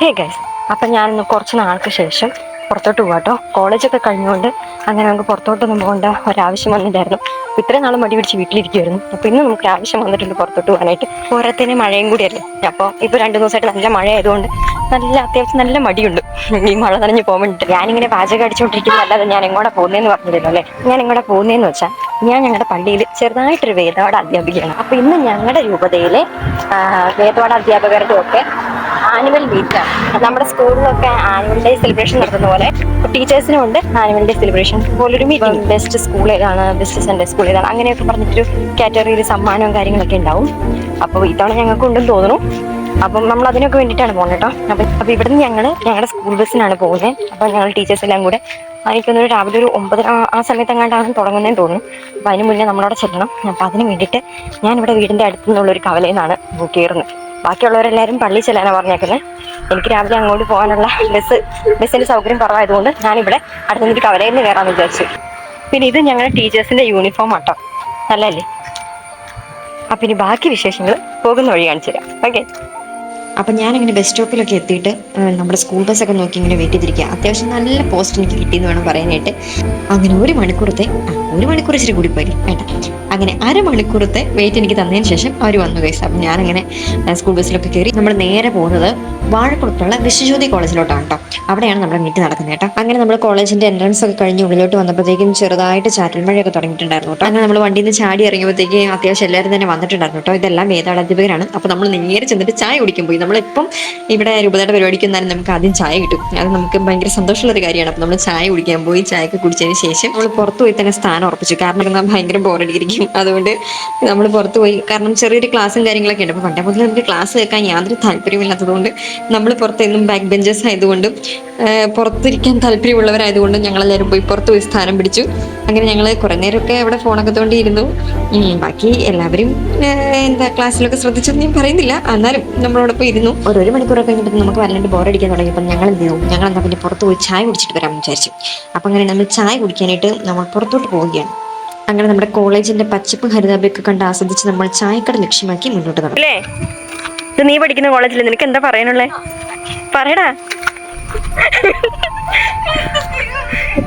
Hey guys അപ്പം ഞാനിന്ന് കുറച്ച് നാൾക്ക് ശേഷം പുറത്തോട്ട് പോകാട്ടോ കോളേജൊക്കെ കഴിഞ്ഞുകൊണ്ട് അങ്ങനെ നമുക്ക് പുറത്തോട്ടൊന്നും പോകേണ്ട ഒരാവശ്യം വന്നിട്ടായിരുന്നു അപ്പോൾ ഇത്രയും നാൾ മടി പിടിച്ച് വീട്ടിലിരിക്കുമായിരുന്നു അപ്പോൾ ഇന്ന് നമുക്ക് ആവശ്യം വന്നിട്ടുണ്ട് പുറത്തോട്ട് പോകാനായിട്ട്. പോരാത്തതിന് മഴയും കൂടിയല്ലേ? അപ്പോൾ ഇപ്പോൾ രണ്ട് ദിവസമായിട്ട് നല്ല മഴ ആയതുകൊണ്ട് നല്ല അത്യാവശ്യം നല്ല മടിയുണ്ട്. ഈ മഴ നനഞ്ഞ് പോകാൻ വേണ്ടിയിട്ട് ഞാനിങ്ങനെ പാചകം അടിച്ചുകൊണ്ടിരിക്കുന്നതല്ലാതെ ഞാൻ എങ്ങോട്ടാ പോകുന്നതെന്ന് പറഞ്ഞില്ലല്ലോ അല്ലേ? ഞാൻ എങ്ങോട്ട് പോകുന്നതെന്ന് വെച്ചാൽ ഞാൻ ഞങ്ങളുടെ പള്ളിയിൽ ചെറുതായിട്ടൊരു വേദപാഠ അധ്യാപികയാണ്. അപ്പോൾ ഇന്ന് ഞങ്ങളുടെ രൂപതയിലെ വേദപാഠ അധ്യാപകരുടെ ഒക്കെ ആനുവൽ വീക്ക് നമ്മുടെ സ്കൂളിലൊക്കെ ആനുവൽ ഡേ സെലിബ്രേഷൻ നടത്തുന്ന പോലെ ടീച്ചേഴ്സിനും ഉണ്ട് ആനുവൽ ഡേ സെലിബ്രേഷൻ പോലൊരു മീറ്റിംഗ് ബെസ്റ്റ് സ്കൂൾ ഏതാണ്? ബെസ്റ്റ് സൺഡേ സ്കൂൾ ഏതാണ്? അങ്ങനെയൊക്കെ പറഞ്ഞിട്ടൊരു കാറ്റഗറിയിൽ സമ്മാനവും കാര്യങ്ങളൊക്കെ ഉണ്ടാവും. അപ്പോൾ ഇത്തവണ ഞങ്ങൾക്ക് ഉണ്ടെന്ന് തോന്നുന്നു. അപ്പം നമ്മൾ അതിനൊക്കെ വേണ്ടിയിട്ടാണ് പോകുന്നത് കേട്ടോ. അപ്പം അപ്പം ഇവിടുന്ന് ഞങ്ങൾ ഞങ്ങളുടെ സ്കൂൾ ബസ്സിനാണ് പോകുന്നത്. അപ്പം ഞങ്ങൾ ടീച്ചേഴ്സ് എല്ലാം കൂടെ എനിക്കൊന്നൊരു രാവിലെ ഒരു ഒമ്പത് ആ- സമയത്ത് എങ്ങാണ്ടാണ് തുടങ്ങുന്നതെന്ന് തോന്നുന്നു. അപ്പോൾ അതിന് മുന്നേ നമ്മളവിടെ ചെല്ലണം. അപ്പം അതിന് വേണ്ടിയിട്ട് ഞാനിവിടെ വീടിന്റെ അടുത്തു നിന്നുള്ള ഒരു കവലയിൽ നിന്നാണ് കയറുന്നത് ബാക്കിയുള്ളവരെല്ലാവരും പള്ളി ചെല്ലാനാണ് പറഞ്ഞേക്കുന്നത് എനിക്ക് രാവിലെ അങ്ങോട്ട് പോകാനുള്ള ബസ് ബസ്സിന്റെ സൗകര്യം കുറവായതുകൊണ്ട് ഞാനിവിടെ അടുത്ത നിന്നിട്ട് കവലയിൽ നിന്ന് കയറാമെന്ന് വിചാരിച്ചു. പിന്നെ ഇത് ഞങ്ങളുടെ ടീച്ചേഴ്സിന്റെ യൂണിഫോം ആട്ടോ. നല്ലല്ലേ അപ്പം ഇനി ബാക്കി വിശേഷങ്ങൾ പോകുന്ന വഴി കാണിച്ചു തരാം. ഓക്കെ. അപ്പം ഞാനിങ്ങനെ ബസ് സ്റ്റോപ്പിലൊക്കെ എത്തിയിട്ട് നമ്മുടെ സ്കൂൾ ബസ്സൊക്കെ നോക്കി ഇങ്ങനെ വെയിറ്റ് ചെയ്തിരിക്കുക അത്യാവശ്യം നല്ല പോസ്റ്റ് എനിക്ക് കിട്ടിയെന്ന് വേണം പറയാനായിട്ട്. അങ്ങനെ ഒരു മണിക്കൂറത്തെ ഒരു മണിക്കൂർ ഇച്ചിരി കൂടി പോയി വേണ്ട അങ്ങനെ അരമണിക്കൂറത്തെ വെയിറ്റ് എനിക്ക് തന്നതിന് ശേഷം അവർ വന്നു കൈസ് അപ്പം ഞാനങ്ങനെ സ്കൂൾ ബസ്സിലൊക്കെ കയറി നമ്മൾ നേരെ പോകുന്നത് വാഴക്കുളത്തുള്ള വിശ്വജ്യോതി കോളേജിലോട്ടാണ് കേട്ടോ. അവിടെയാണ് നമ്മുടെ മീറ്റ് നടക്കുന്നത് കേട്ടോ. അങ്ങനെ നമ്മൾ കോളേജിന്റെ എൻട്രൻസ് ഒക്കെ കഴിഞ്ഞ് ഉള്ളിലോട്ട് വന്നപ്പോഴത്തേക്കും ചെറുതായിട്ട് ചാറ്റൽ മഴയൊക്കെ തുടങ്ങിയിട്ടുണ്ടായിരുന്നു കേട്ടോ. അങ്ങനെ നമ്മൾ വണ്ടിയിൽ നിന്ന് ചാടി ഇറങ്ങിയപ്പോഴത്തേക്ക് അത്യാവശ്യം എല്ലാവരും തന്നെ വന്നിട്ടുണ്ടായിരുന്നു കേട്ടോ. ഇതെല്ലാം വേദാടാധ്യാപകരാണ് അപ്പോൾ നമ്മൾ നേരെ ചെന്നിട്ട് ചായ കുടിക്കാൻ പോയി. നമ്മളിപ്പം ഇവിടെ രൂപതയുടെ പരിപാടിക്ക് എന്നാലും നമുക്ക് ആദ്യം ചായ കിട്ടും. അത് നമുക്ക് ഭയങ്കര സന്തോഷമുള്ള ഒരു കാര്യമാണ്. അപ്പോൾ നമ്മൾ ചായ കുടിക്കാൻ പോയി ചായ ഒക്കെ കുടിച്ചതിന് ശേഷം നമ്മൾ പുറത്തു പോയി തന്നെ സ്ഥാനം ഉറപ്പിച്ചു കാരണം എന്നാൽ ഭയങ്കര ബോറടിയിരിക്കും അതുകൊണ്ട് നമ്മൾ പുറത്ത് പോയി കാരണം ചെറിയൊരു ക്ലാസ്സും കാര്യങ്ങളൊക്കെ ഉണ്ട്. അപ്പോൾ പണ്ടേ മുതൽ നമുക്ക് ക്ലാസ് കേൾക്കാൻ യാതൊരു താല്പര്യമില്ലാത്തതുകൊണ്ട് നമ്മൾ പുറത്ത് ബാക്ക് ബെഞ്ചേഴ്സ് ആയതുകൊണ്ടും പുറത്തിരിക്കാൻ താല്പര്യമുള്ളവരായതുകൊണ്ടും ഞങ്ങളെല്ലാവരും പോയി പുറത്ത് പോയി സ്ഥാനം പിടിച്ചു. അങ്ങനെ ഞങ്ങൾ കുറേ നേരമൊക്കെ അവിടെ ഫോണൊക്കെ തോണ്ടിയിരുന്നു ബാക്കി എല്ലാവരും എന്താ ക്ലാസ്സിലൊക്കെ ശ്രദ്ധിച്ചൊന്നും ഞാൻ പറയുന്നില്ല. എന്നാലും നമ്മളോടൊപ്പം ഇരുന്നു. മണിക്കൂർ മണിക്കൂറൊക്കെ കഴിഞ്ഞിട്ട് നമുക്ക് വല്ലാണ്ട് ബോറടിക്കാൻ തുടങ്ങിയപ്പോൾ ഞങ്ങൾ എന്ത് ചെയ്തു? ഞങ്ങൾ എന്താ പിന്നെ പുറത്ത് പോയി ചായ കുടിച്ചിട്ട് വരാമെന്ന് വിചാരിച്ചു. അപ്പം അങ്ങനെ നമ്മൾ ചായ കുടിക്കാനായിട്ട് നമ്മൾ പുറത്തോട്ട് പോവുകയാണ് അങ്ങനെ നമ്മുടെ കോളേജിന്റെ പച്ചപ്പ് ഹരിതാഭയൊക്കെ കണ്ട് ആസ്വദിച്ച് നമ്മൾ ചായക്കട ലക്ഷ്യമാക്കി മുന്നോട്ട് നടക്കും അല്ലേ? ഇത് നീ പഠിക്കുന്ന കോളേജിൽ നിനക്ക് എന്താ പറയാനുള്ളേ? പറയടാ.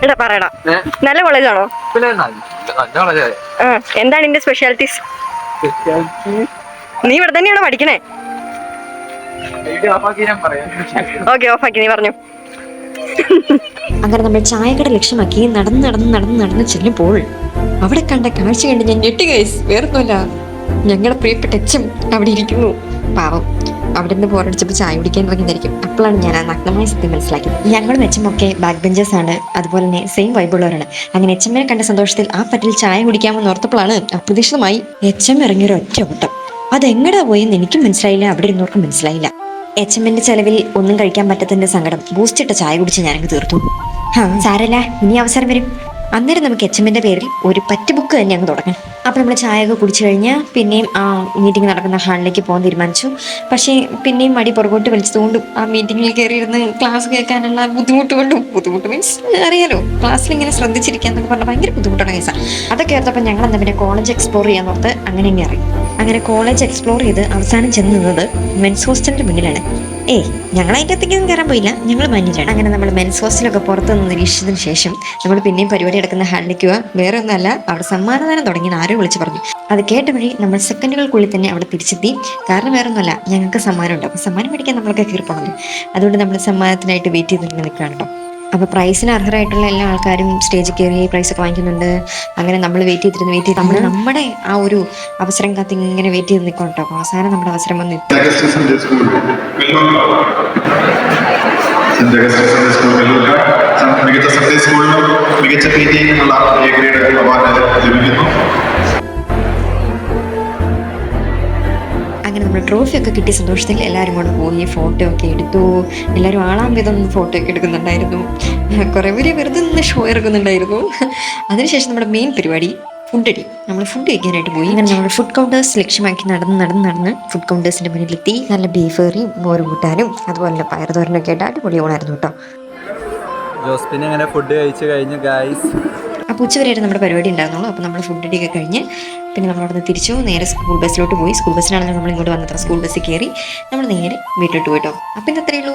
എടാ പറയടാ. നല്ല കോളേജാണോ? എന്താണ് നിന്റെ സ്പെഷ്യാലിറ്റീസ് നീ ഇവിടെ തന്നെയാണോ പഠിക്കണേ? ഓക്കെ ഓഫാക്കി നീ പറഞ്ഞു. അങ്ങനെ നമ്മൾ ചായക്കട ലക്ഷ്യമാക്കി നടന്ന് നടന്ന് നടന്ന് നടന്ന് ചെല്ലുമ്പോൾ അവിടെ കണ്ട കാഴ്ച കണ്ട് ഞാൻ ഞെട്ടി ഗൈസ് വേർന്നല്ല ഞങ്ങളുടെ പ്രിയപ്പെട്ട അച്ഛൻ അവിടെ ഇരിക്കുന്നു. പാവം. അവിടെ നിന്ന് പോരടിച്ചപ്പോൾ ചായ കുടിക്കാൻ തുടങ്ങിയതായിരിക്കും അപ്പോഴാണ് ഞാൻ ആ നഗ്നമായ സത്യം മനസ്സിലാക്കിയത്. ഞങ്ങളും ഒക്കെ ബാക്ക് ബെഞ്ചേഴ്സ് ആണ്. അതുപോലെ തന്നെ സെയിം വൈബുള്ളവരാണ് അങ്ങനെ എച്ചമ്മനെ കണ്ട സന്തോഷത്തിൽ ആ പറ്റിൽ ചായ കുടിക്കാമെന്ന് ഓർത്തപ്പോഴാണ് അപ്രതീക്ഷിതമായി എച്ചമ്മ ഇറങ്ങിയൊരു ഒറ്റ ഓട്ടം അതെങ്ങടാ പോയെന്ന് എനിക്കും മനസ്സിലായില്ല. അവിടെ ഇരുന്നവർക്കും മനസ്സിലായില്ല. എച്ച് എമ്മിന്റെ ചെലവിൽ ഒന്നും കഴിക്കാൻ പറ്റാത്തതിന്റെ സങ്കടം ബൂസ്റ്റ് ഇട്ട ചായ കുടിച്ച് ഞാനങ്ങ് തീർത്തു. സാരല്ല ഇനി അവസരം വരും. അന്നേരം നമുക്ക് എച്ച് എമ്മിന്റെ പേരിൽ ഒരു പറ്റ് ബുക്ക് തന്നെ അങ്ങ് തുടങ്ങാം അപ്പൊ നമ്മൾ ചായ ഒക്കെ കുടിച്ചു കഴിഞ്ഞാൽ പിന്നെയും ആ മീറ്റിംഗ് നടക്കുന്ന ഹാളിലേക്ക് പോകാൻ തീരുമാനിച്ചു. പക്ഷേ പിന്നെയും മടി പുറകോട്ട് വലിച്ചതുകൊണ്ടും ആ മീറ്റിങ്ങിൽ കയറിയിരുന്ന് ക്ലാസ് കേൾക്കാനുള്ള ബുദ്ധിമുട്ട് കൊണ്ടും ബുദ്ധിമുട്ട് മീൻസ് അറിയാലോ ക്ലാസ്സിൽ ഇങ്ങനെ ശ്രദ്ധിച്ചിരിക്കുക എന്നൊക്കെ പറഞ്ഞാൽ ഭയങ്കര ബുദ്ധിമുട്ടാണ് കേസാ അതൊക്കെ ഓർത്തപ്പോൾ ഞങ്ങൾ എന്താ പിന്നെ കോളേജ് എക്സ്പ്ലോർ ചെയ്യാൻ ഓർത്ത് അങ്ങനെ ഇറങ്ങി. അങ്ങനെ കോളേജ് എക്സ്പ്ലോർ ചെയ്ത് അവസാനം ചെന്ന് നിന്നത് മെൻസ് ഹോസ്റ്റലിന്റെ മുന്നിലാണ്. ഏയ് ഞങ്ങൾ അതിന്റെ അകത്തേക്കൊന്നും കയറാൻ പോയില്ല. ഞങ്ങൾ മഞ്ഞിലാണ്. അങ്ങനെ നമ്മൾ മെൻസ് ഹോസ്റ്റലൊക്കെ പുറത്ത് നിന്ന് നിരീക്ഷിച്ചതിന് ശേഷം നമ്മൾ പിന്നെയും പരിപാടി എടുക്കുന്ന ഹാളിലേക്ക് വേറെ ഒന്നല്ല അവിടെ സമ്മാനദാനം തുടങ്ങി ആരോ വിളിച്ച് പറഞ്ഞു. അത് കേട്ട വഴി നമ്മൾ സെക്കൻഡുകൾക്കുള്ളിൽ തന്നെ അവിടെ തിരിച്ചെത്തി. കാരണം വേറെ ഒന്നുമല്ല ഞങ്ങൾക്ക് സമ്മാനമുണ്ട് അപ്പോൾ സമ്മാനം മേടിക്കാൻ നമ്മളൊക്കെ കീർപ്പണമല്ലോ അതുകൊണ്ട് നമ്മൾ സമ്മാനത്തിനായിട്ട് വെയിറ്റ് ചെയ്ത് നിൽക്കുകയാണ് കേട്ടോ. അപ്പോൾ പ്രൈസിന് അർഹരായിട്ടുള്ള എല്ലാ ആൾക്കാരും സ്റ്റേജിൽ കയറി പ്രൈസ് ഒക്കെ വാങ്ങിക്കുന്നുണ്ട്. അങ്ങനെ നമ്മൾ വെയിറ്റ് ചെയ്തിരുന്ന് വെയിറ്റ് ചെയ്ത് നമ്മൾ നമ്മുടെ ആ ഒരു അവസരം കാത്തി ഇങ്ങനെ വെയിറ്റ് ചെയ്ത് നിൽക്കണം കേട്ടോ അവസാനം നമ്മുടെ അവസരം വന്ന് മികച്ച സൺഡേ സ്കൂളിലും മികച്ച പി ടി എന്നുള്ള എ ഗ്രേഡ് അവാർഡ് ലഭിക്കുന്നു. അങ്ങനെ നമ്മൾ ട്രോഫി ഒക്കെ കിട്ടിയ സന്തോഷത്തിൽ എല്ലാവരും കൂടെ പോയി ഫോട്ടോ ഒക്കെ എടുത്തു. എല്ലാവരും ആളാം വിധം ഫോട്ടോ ഒക്കെ എടുക്കുന്നുണ്ടായിരുന്നു. കുറേ പേര് വെറുതെ നിന്ന് ഷോ ഇറക്കുന്നുണ്ടായിരുന്നു. അതിനുശേഷം നമ്മുടെ മെയിൻ പരിപാടി ഫുഡ് അടി. നമ്മൾ ഫുഡ് കഴിക്കാനായിട്ട് പോയി. അങ്ങനെ നമ്മൾ ഫുഡ് കൗണ്ടേഴ്സ് ലക്ഷ്യമാക്കി നടന്ന് നടന്ന് നടന്ന് ഫുഡ് കൗണ്ടേഴ്സിന്റെ മുന്നിലെത്തി. നല്ല ബീഫ് കറിയും മോരും കൂട്ടാനും അതുപോലെ പയർ പയറുതോരനൊക്കെ ആയിട്ട് അടിപൊളി ഓണായിരുന്നു കേട്ടോ. അങ്ങനെ ഫുഡ് കഴിച്ച് കഴിഞ്ഞു ഗായ്സ് അപ്പോൾ ഉച്ചവരെയായിട്ട് നമ്മുടെ പരിപാടി ഉണ്ടായിരുന്നുള്ളൂ. അപ്പോൾ നമ്മൾ ഫുഡ് അടിയൊക്കെ കഴിഞ്ഞ് പിന്നെ നമ്മൾ അവിടെ നിന്ന് തിരിച്ചു നേരെ സ്കൂൾ ബസ്സിലോട്ട് പോയി. സ്കൂൾ ബസ്സിനാണല്ലോ നമ്മൾ ഇങ്ങോട്ട് വന്നത്. സ്കൂൾ ബസ്സിൽ കയറി നമ്മൾ നേരെ വീട്ടിലോട്ട് പോയിട്ടോ അപ്പം ഇന്ന് അത്രയേ ഉള്ളൂ.